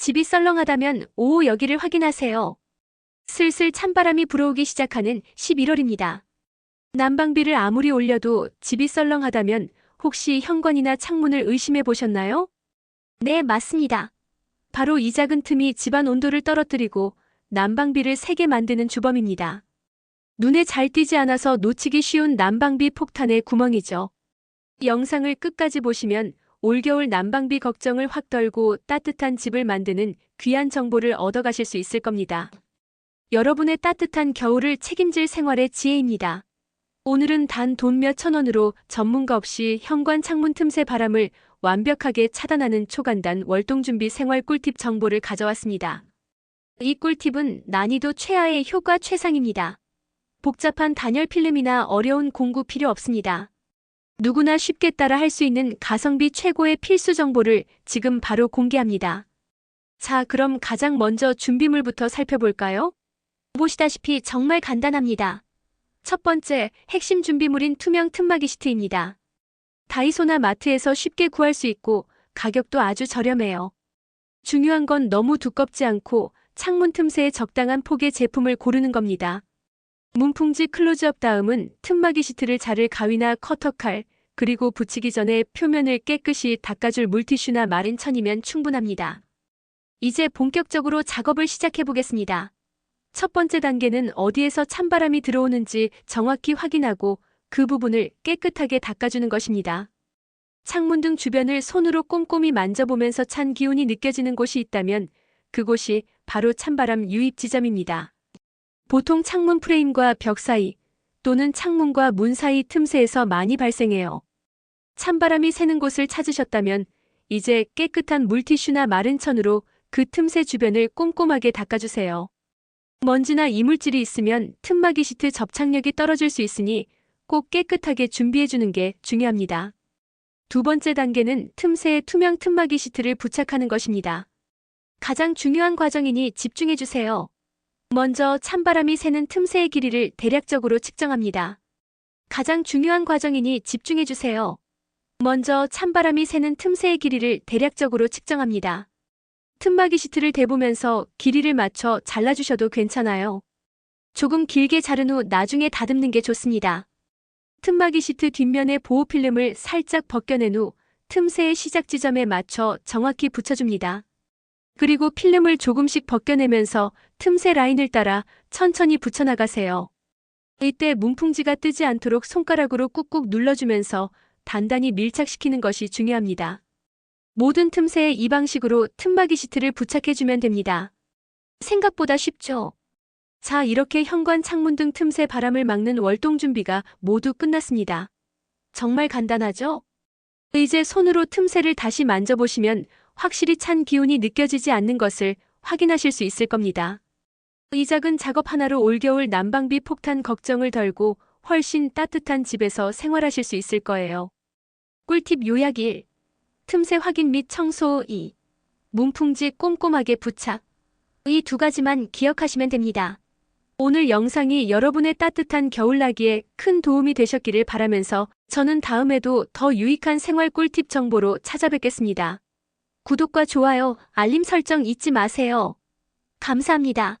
집이 썰렁하다면 오후 여기를 확인하세요. 슬슬 찬바람이 불어오기 시작하는 11월입니다. 난방비를 아무리 올려도 집이 썰렁하다면 혹시 현관이나 창문을 의심해 보셨나요? 네, 맞습니다. 바로 이 작은 틈이 집안 온도를 떨어뜨리고 난방비를 세게 만드는 주범입니다. 눈에 잘 띄지 않아서 놓치기 쉬운 난방비 폭탄의 구멍이죠. 영상을 끝까지 보시면 올겨울 난방비 걱정을 확 덜고 따뜻한 집을 만드는 귀한 정보를 얻어가실 수 있을 겁니다. 여러분의 따뜻한 겨울을 책임질 생활의 지혜입니다. 오늘은 단 돈 몇 천 원으로 전문가 없이 현관 창문 틈새 바람을 완벽하게 차단하는 초간단 월동준비 생활 꿀팁 정보를 가져왔습니다. 이 꿀팁은 난이도 최하의 효과 최상입니다. 복잡한 단열 필름이나 어려운 공구 필요 없습니다. 누구나 쉽게 따라 할 수 있는 가성비 최고의 필수 정보를 지금 바로 공개합니다. 자, 그럼 가장 먼저 준비물부터 살펴볼까요? 보시다시피 정말 간단합니다. 첫 번째, 핵심 준비물인 투명 틈막이 시트입니다. 다이소나 마트에서 쉽게 구할 수 있고 가격도 아주 저렴해요. 중요한 건 너무 두껍지 않고 창문 틈새에 적당한 폭의 제품을 고르는 겁니다. 문풍지 클로즈업 다음은 틈막이 시트를 자를 가위나 커터칼, 그리고 붙이기 전에 표면을 깨끗이 닦아줄 물티슈나 마른 천이면 충분합니다. 이제 본격적으로 작업을 시작해 보겠습니다. 첫 번째 단계는 어디에서 찬바람이 들어오는지 정확히 확인하고 그 부분을 깨끗하게 닦아주는 것입니다. 창문 등 주변을 손으로 꼼꼼히 만져보면서 찬 기운이 느껴지는 곳이 있다면 그곳이 바로 찬바람 유입 지점입니다. 보통 창문 프레임과 벽 사이 또는 창문과 문 사이 틈새에서 많이 발생해요. 찬바람이 새는 곳을 찾으셨다면 이제 깨끗한 물티슈나 마른 천으로 그 틈새 주변을 꼼꼼하게 닦아주세요. 먼지나 이물질이 있으면 틈막이 시트 접착력이 떨어질 수 있으니 꼭 깨끗하게 준비해주는 게 중요합니다. 두 번째 단계는 틈새에 투명 틈막이 시트를 부착하는 것입니다. 가장 중요한 과정이니 집중해주세요. 먼저 찬바람이 새는 틈새의 길이를 대략적으로 측정합니다. 가장 중요한 과정이니 집중해주세요. 먼저 찬바람이 새는 틈새의 길이를 대략적으로 측정합니다. 틈막이 시트를 대보면서 길이를 맞춰 잘라주셔도 괜찮아요. 조금 길게 자른 후 나중에 다듬는 게 좋습니다. 틈막이 시트 뒷면의 보호 필름을 살짝 벗겨낸 후 틈새의 시작 지점에 맞춰 정확히 붙여줍니다. 그리고 필름을 조금씩 벗겨내면서 틈새 라인을 따라 천천히 붙여나가세요. 이때 문풍지가 뜨지 않도록 손가락으로 꾹꾹 눌러주면서 단단히 밀착시키는 것이 중요합니다. 모든 틈새에 이 방식으로 틈막이 시트를 부착해주면 됩니다. 생각보다 쉽죠? 자, 이렇게 현관 창문 등 틈새 바람을 막는 월동 준비가 모두 끝났습니다. 정말 간단하죠? 이제 손으로 틈새를 다시 만져보시면 확실히 찬 기운이 느껴지지 않는 것을 확인하실 수 있을 겁니다. 이 작은 작업 하나로 올겨울 난방비 폭탄 걱정을 덜고 훨씬 따뜻한 집에서 생활하실 수 있을 거예요. 꿀팁 요약 1. 틈새 확인 및 청소 2. 문풍지 꼼꼼하게 부착. 이 두 가지만 기억하시면 됩니다. 오늘 영상이 여러분의 따뜻한 겨울나기에 큰 도움이 되셨기를 바라면서 저는 다음에도 더 유익한 생활 꿀팁 정보로 찾아뵙겠습니다. 구독과 좋아요, 알림 설정 잊지 마세요. 감사합니다.